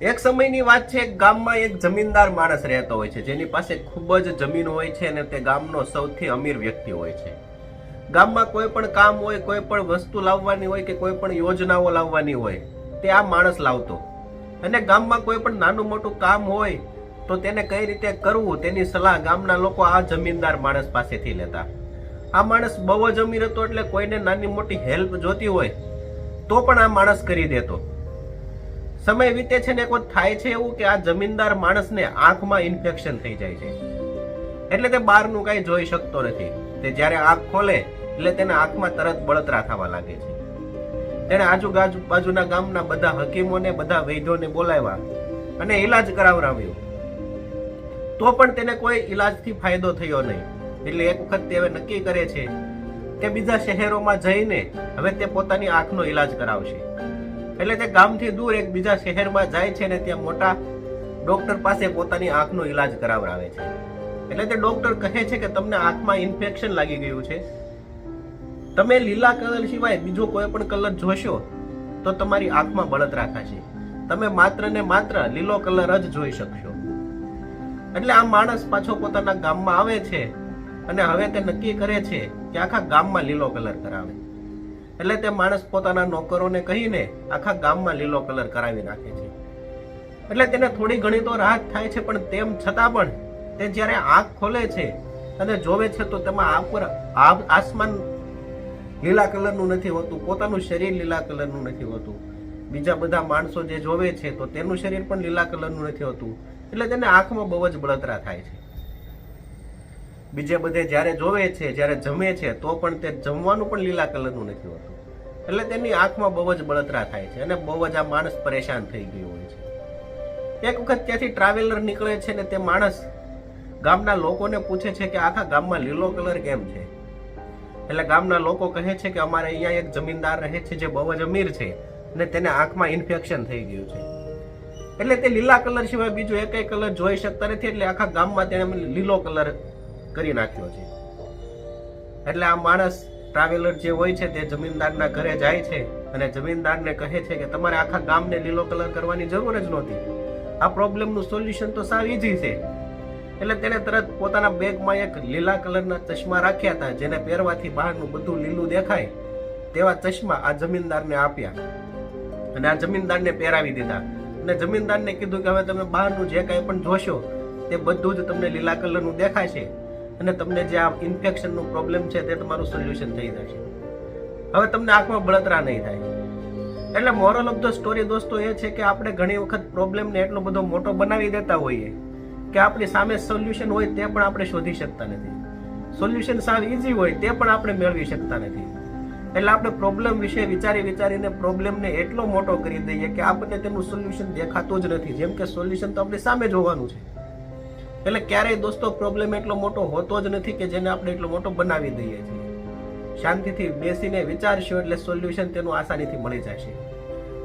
એક સમયની વાત છે ગામમાં એક જમીનદાર માણસ રહેતો હોય છે, જેની પાસે ખૂબ જ જમીન હોય છે અને તે ગામનો સૌથી અમીર વ્યક્તિ હોય છે. ગામમાં કોઈ પણ કામ હોય, કોઈ પણ વસ્તુ લાવવાની હોય કે કોઈ પણ યોજનાઓ લાવવાની હોય, તે આ માણસ લાવતો. અને ગામમાં કોઈ પણ નાનું મોટું કામ હોય, તો તેને કઈ રીતે કરવું, તેની સલાહ ગામના લોકો આ જમીનદાર માણસ પાસેથી લેતા. આ માણસ બહુ જ અમીર હતો એટલે કોઈને નાની મોટી હેલ્પ જોતી હોય, તો પણ આ માણસ કરી દેતો. સમય વીતે છે ને એક વખત થાય છે એવું કે આ જમીનદાર માણસને આંખમાં ઇન્ફેક્શન થઈ જાય છે? એટલે તે બહારનું કાંઈ જોઈ શકતો નથી. તે જ્યારે આંખ ખોલે, એટલે તેને આંખમાં તરત બળતરા થવા લાગે છે. તેણે આજુબાજુ બાજુના ગામના બધા હકીમોને, બધા વૈદ્યોને બોલાવ્યા અને ઈલાજ કરાવરાવ્યો. તો પણ તેને કોઈ ઈલાજથી ફાયદો થયો નહીં. એટલે એક વખત તે હવે નક્કી કરે છે કે બીજા શહેરોમાં જઈને હવે તે પોતાની આંખનો ઈલાજ કરાવશે. એટલે તે ગામથી દૂર એક બીજા શહેરમાં જાય છે ને ત્યાં મોટા ડોક્ટર પાસે પોતાની આંખનો ઈલાજ કરાવરાવે છે. એટલે તે ડોક્ટર કહે છે કે તમને આંખમાં ઇન્ફેક્શન લાગી ગયું છે. તમે લીલા કલર સિવાય બીજો કોઈ પણ કલર જોશો, તો તમારી આંખમાં બળતરા થશે તમે માત્ર ને માત્ર લીલો કલર જ જોઈ શકશો. એટલે આ માણસ પાછો પોતાના ગામમાં આવે છે અને હવે તે નક્કી કરે છે કે આખા ગામમાં લીલો કલર કરાવે. એટલે તે માણસ પોતાના નોકરોને કહીને આખા ગામમાં લીલો કલર કરાવી નાખે છે. એટલે તેને થોડી ઘણી તો રાહત થાય છે, પણ તેમ છતાં પણ તે જ્યારે આંખ ખોલે છે અને જોવે છે તો તેમાં આ પર આસમાન લીલા કલરનું નથી હોતું, પોતાનું શરીર લીલા કલરનું નથી હોતું. બીજા બધા માણસો જે જોવે છે તો તેનું શરીર પણ લીલા કલરનું નથી હોતું. એટલે તેને આંખમાં બહુ જ બળતરા થાય છે. બીજે બધે જ્યારે જોવે છે, જ્યારે જમે છે, તો પણ તે જમવાનું પણ લીલા કલરનું નથી હોતું. એટલે તેની આંખમાં બહુ જ બળતરા થાય છે અને બહુ જ આ માણસ પરેશાન થઈ ગયો હોય છે. એક વખત ત્યાંથી ટ્રાવેલર નીકળે છે ને તે માણસ ગામના લોકોને પૂછે છે કે આખા ગામમાં લીલો કલર કેમ છે? એટલે ગામના લોકો કહે છે કે અમારે અહીંયા એક જમીનદાર રહે છે જે બહુ જ અમીર છે અને તેને આંખમાં ઇન્ફેક્શન થઈ ગયું છે. એટલે તે લીલા કલર સિવાય બીજો એકય કલર જોઈ શકતા નથી, એટલે આખા ગામમાં તેને લીલો કલર કરી નાખ્યો છે. એટલે આ માણસ ટ્રાવેલર જે હોય છે તે જમીનદારના ઘરે જાય છે અને જમીનદારને કહે છે કે તમારે આખા ગામને લીલો કલર કરવાની જરૂર જ નહોતી. આ પ્રોબ્લેમનું સોલ્યુશન તો સાવ ઈઝી છે. એટલે તેણે તરત પોતાના બેગમાં એક લીલા કલરના ચશ્મા રાખ્યા હતા, જેને પહેરવાથી બહારનું બધું લીલું દેખાય તેવા ચશ્મા આ જમીનદારને આપ્યા. અને આ જમીનદારને પહેરાવી દીધા. અને જમીનદારને કીધું કે હવે તમે બહારનું જે કાંઈ પણ જોશો, તે બધું જ તમને લીલા કલરનું દેખાશે. અને તમને જે આ ઇન્ફેક્શનનો પ્રોબ્લેમ છે તે તમારું સોલ્યુશન થઈ જશે હવે તમને આંખમાં બળતરા નહીં થાય. એટલે મોરલ ઓફ ધ સ્ટોરી દોસ્તો એ છે કે આપણે ઘણી વખત પ્રોબ્લેમને એટલો બધો મોટો બનાવી દેતા હોઈએ કે આપણી સામે સોલ્યુશન હોય તે પણ આપણે શોધી શકતા નથી. સોલ્યુશન સાવ ઇઝી હોય તે પણ આપણે મેળવી શકતા નથી. એટલે આપણે પ્રોબ્લેમ વિશે વિચારી વિચારીને પ્રોબ્લેમને એટલો મોટો કરી દઈએ કે આપણને તેનું સોલ્યુશન દેખાતું જ નથી. જેમ કે સોલ્યુશન તો આપણી સામે જોવાનું છે. એટલે ક્યારેય દોસ્તો પ્રોબ્લેમ એટલો મોટો હોતો જ નથી કે જેને આપણે એટલો મોટો બનાવી દઈએ છીએ. શાંતિથી બેસીને વિચારશો એટલે સોલ્યુશન તેનું આસાનીથી મળી જશે.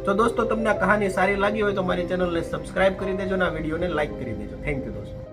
તો દોસ્તો, તમને આ કહાની સારી લાગી હોય તો મારી ચેનલને સબસ્ક્રાઇબ કરી દેજો અને આ વિડીયોને લાઇક કરી દેજો. Thank you